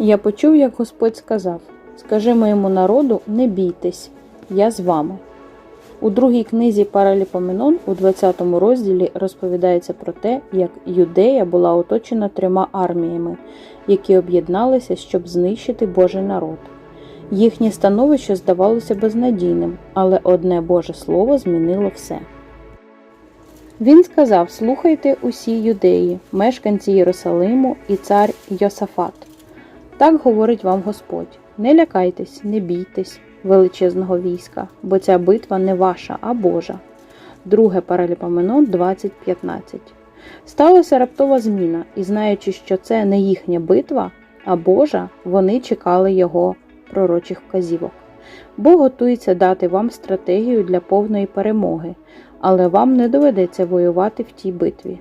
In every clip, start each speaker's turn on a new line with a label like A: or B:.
A: Я почув, як Господь сказав: Скажи моєму народу, не бійтесь, я з вами. У другій книзі Параліпоменон у 20 розділі розповідається про те, як Юдея була оточена трьома арміями, які об'єдналися, щоб знищити Божий народ. Їхнє становище здавалося безнадійним, але одне Боже Слово змінило все. Він сказав: Слухайте усі юдеї, мешканці Єрусалиму і цар Йосафат. Так говорить вам Господь: не лякайтесь, не бійтесь величезного війська, бо ця битва не ваша, а Божа. Друге Параліпоменон 20.15. Сталася раптова зміна, і знаючи, що це не їхня битва, а Божа, вони чекали його пророчих вказівок. Бог готується дати вам стратегію для повної перемоги, але вам не доведеться воювати в тій битві.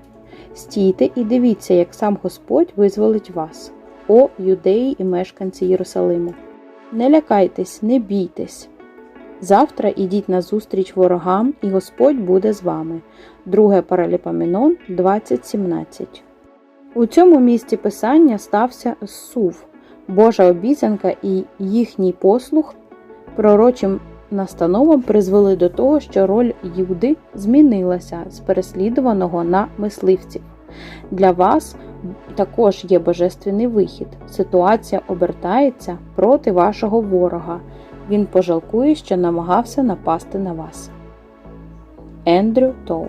A: Стійте і дивіться, як сам Господь визволить вас, о юдеї і мешканці Єрусалиму. Не лякайтесь, не бійтесь. Завтра ідіть на зустріч ворогам, і Господь буде з вами. Друге Параліпоменон 20.17. У цьому місці писання стався сув, Божа обіцянка і їхній послух пророчим настановам призвели до того, що роль Юди змінилася з переслідуваного на мисливців. Для вас також є божественний вихід. Ситуація обертається проти вашого ворога. Він пожалкує, що намагався напасти на вас. Ендрю Тоу